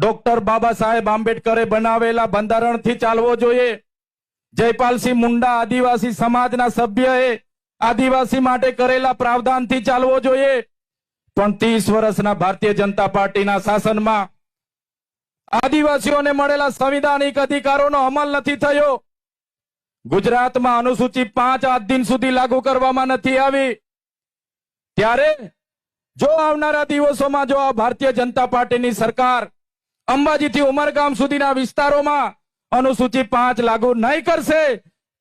Doctor Baba Saheb આંબેડકરે બનાવેલા બંધારણથી ચાલવો જોઈએ. જયપાલસિંહ મુંડા આદિવાસી સમાજના સભ્યએ આદિવાસી માટે કરેલા પ્રાવધાનથી ચાલવો જોઈએ. પણ ત્રીસ વર્ષના ભારતીય જનતા પાર્ટીના શાસનમાં આદિવાસીઓને મળેલા સંવિધાનિક અધિકારોનો અમલ નથી થયો. ગુજરાતમાં અનુસૂચિ પાંચ આજ દિન સુધી લાગુ કરવામાં નથી આવી. ત્યારે જો આવનારા દિવસોમાં જો આ ભારતીય જનતા પાર્ટીની સરકાર અંબાજીથી ઉમરગામ સુધીના વિસ્તારોમાં અનુસૂચિત પાંચ લાગુ નહીં કરશે,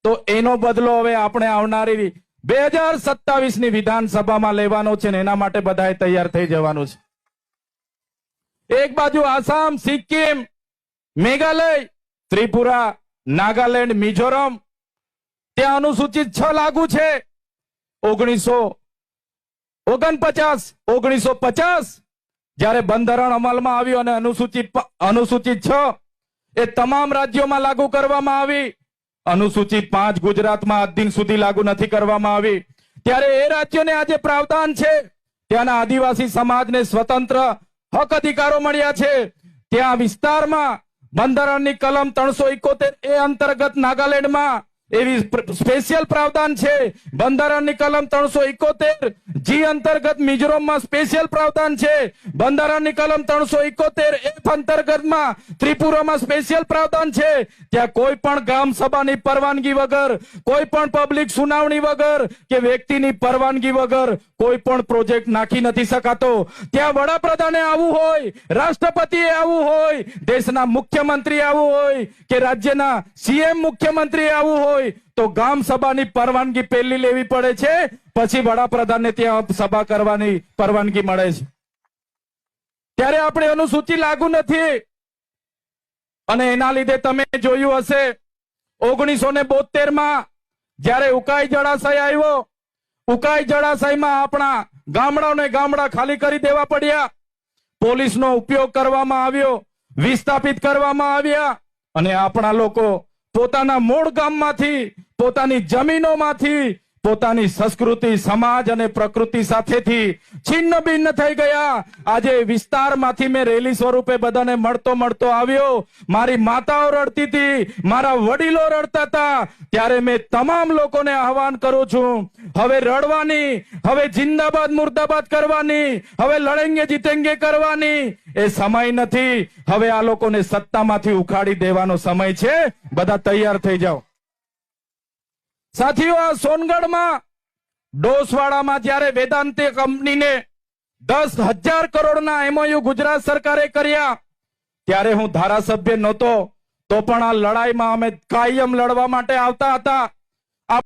તો એનો બદલો હવે આપણે આવનારી બે ની વિધાનસભામાં લેવાનો છે એના માટે બધાએ તૈયાર થઈ જવાનું છે. એક બાજુ આસામ, સિક્કિમ, મેઘાલય, ત્રિપુરા, નાગાલેન્ડ, મિઝોરમ, ત્યાં અનુસૂચિત છ લાગુ છે. ઓગણીસો ઓગણપચાસ, ઓગણીસો પચાસ જ્યારે બંધારણ અમલમાં આવ્યું અને અનુસૂચિત અનુસૂચિત છ, એ તમામ રાજ્યોમાં લાગુ કરવામાં આવી. અનુસૂચિત પાંચ ગુજરાતમાં આજ દિન સુધી લાગુ નથી કરવામાં આવી. ત્યારે એ રાજ્યોને આજે પ્રાવધાન છે. ત્યાંના આદિવાસી સમાજને સ્વતંત્ર હક અધિકારો મળ્યા છે. ત્યાં વિસ્તારમાં બંધારણની કલમ ત્રણસો ઇકોતેર એ અંતર્ગત નાગાલેન્ડમાં એવી સ્પેશિયલ પ્રાવધાન છે. બંધારણની કલમ ત્રણસો ઇકોતેર જી અંતર્ગત મિઝોરમમાં સ્પેશિયલ પ્રાવધાન છે. બંધારણની કલમ ત્રણસો ઇકોતેર એફ અંતર્ગતમાં ત્રિપુરામાં સ્પેશિયલ પ્રાવધાન છે. ત્યાં કોઈ પણ ગ્રામ સભાની પરવાનગી વગર, કોઈ પણ પબ્લિક સુનાવણી વગર કે વ્યક્તિની પરવાનગી વગર કોઈ પણ પ્રોજેક્ટ નાખી નથી શકાતો. ત્યાં વડાપ્રધાને આવવું હોય, રાષ્ટ્રપતિએ આવવું હોય, દેશના મુખ્યમંત્રી આવવું હોય કે રાજ્યના સીએમ મુખ્યમંત્રી આવવું હોય તો ગામ સભાની પરવાનગી પહેલી લેવી પડે છે. પછી વડાપ્રધાનને ત્યાં સભા કરવાની પરવાનગી મળે છે. ત્યારે આપણે અનુસૂચિ લાગુ નથી. અને એના લીધે તમે જોયું હશે, ઓગણીસો ને બોતેરમાં જયારે ઉકાઈ જળાશય આવ્યો, ઉકાઈ જળાશયમાં આપણા ગામડાઓને ગામડા ખાલી કરી દેવા પડ્યા. પોલીસનો ઉપયોગ કરવામાં આવ્યો, વિસ્થાપિત કરવામાં આવ્યા. અને આપણા લોકો પોતાના મૂળ ગામમાંથી પોતાની જમીનોમાંથી પોતાની સંસ્કૃતિ, સમાજ અને પ્રકૃતિ સાથેથી છિન્ન ભિન્ન થઈ ગયા. આજે વિસ્તારમાંથી મેં રેલી સ્વરૂપે બધાને મળતો મળતો આવ્યો. મારી માતાઓ રડતી હતી, મારા વડીલો રડતા હતા. ત્યારે મેં તમામ લોકોને આહવાન કરું છું, હવે રડવાની, હવે જિંદાબાદ, મુર્દાબાદ કરવાની, હવે લડેંગે, જીતેંગે કરવાની. એ સમય નથી, હવે આ લોકોને સત્તામાંથી ઉખાડી દેવાનો સમય છે. બધા તૈયાર થઈ જાઓ. સાથીઓ, આ સોનગઢમાં ડોસવાડામાં જ્યારે વેદાંતે કંપનીને દસ હજાર કરોડના એમઓયુ ગુજરાત સરકારે કર્યા, ત્યારે હું ધારાસભ્ય નહોતો, તો પણ આ લડાઈમાં અમે કાયમ લડવા માટે આવતા હતા.